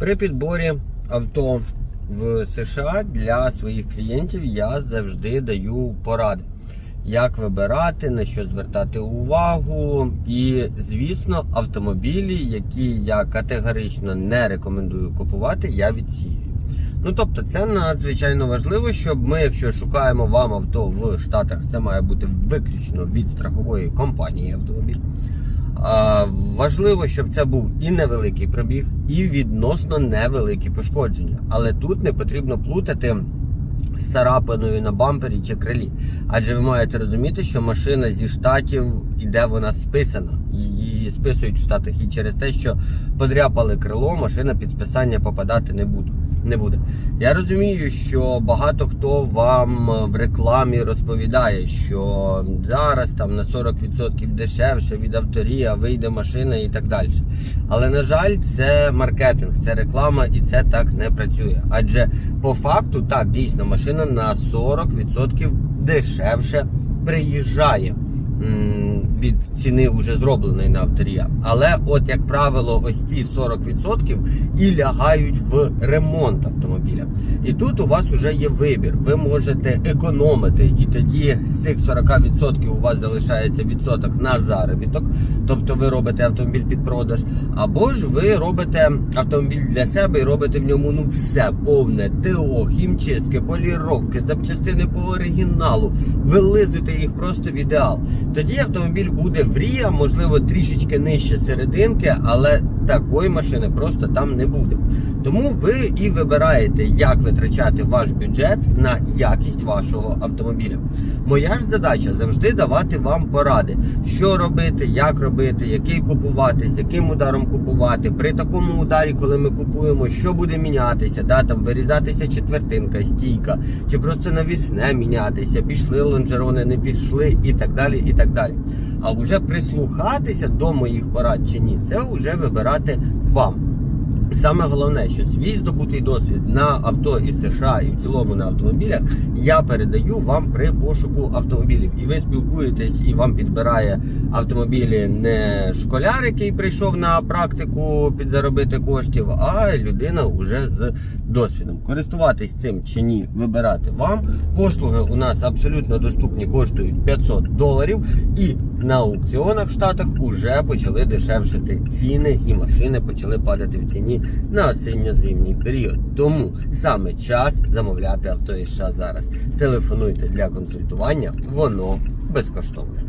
При підборі авто в США для своїх клієнтів я завжди даю поради, як вибирати, на що звертати увагу. І, звісно, автомобілі, які я категорично не рекомендую купувати, я відсіюю. Ну тобто, це надзвичайно важливо, щоб ми, якщо шукаємо вам авто в Штатах, це має бути виключно від страхової компанії автомобіль. Важливо, щоб це був і невеликий пробіг, і відносно невеликі пошкодження. Але тут не потрібно плутати з царапиною на бампері чи крилі. Адже ви маєте розуміти, що машина зі штатів іде вона списана. Її списують в штатах і через те, що подряпали крило, машина під списання попадати не буде. Не буде. Я розумію, що багато хто вам в рекламі розповідає, що зараз там на 40% дешевше від авторія вийде машина і так далі. Але на жаль, це маркетинг, це реклама і це так не працює. Адже по факту так дійсно машина на 40% дешевше приїжджає від ціни вже зробленої на авторія. Але, от як правило, ось ці 40% і лягають в ремонт автомобіля. І тут у вас вже є вибір. Ви можете економити, і тоді з цих 40% у вас залишається відсоток на заробіток, тобто ви робите автомобіль під продаж, або ж ви робите автомобіль для себе і робите в ньому ну все повне ТО, хімчистки, поліровки, запчастини по оригіналу. Вилизуйте їх просто в ідеал. Тоді автомобіль буде врія, можливо, трішечки нижче серединки, але такої машини просто там не буде. Тому ви і вибираєте, як витрачати ваш бюджет на якість вашого автомобіля. Моя ж задача завжди давати вам поради, що робити, як робити, який купувати, з яким ударом купувати. При такому ударі, коли ми купуємо, що буде мінятися, да, там вирізатися четвертинка, стійка, чи просто навісне мінятися, пішли лонжерони, не пішли і так далі. і так далі. А вже прислухатися до моїх порад чи ні, це вже вибирати вам. Саме головне, що свій здобутий досвід на авто із США і в цілому на автомобілях я передаю вам при пошуку автомобілів. І ви спілкуєтесь, і вам підбирає автомобілі не школяр, який прийшов на практику підзаробити коштів, а людина вже з досвідом. Користуватись цим чи ні, вибирати вам. Послуги у нас абсолютно доступні, коштують 500 доларів. І на аукціонах в Штатах вже почали дешевшити ціни, і машини почали падати в ціні на осінньо-зимній період. Тому саме час замовляти авто із США зараз. Телефонуйте для консультування, воно безкоштовне.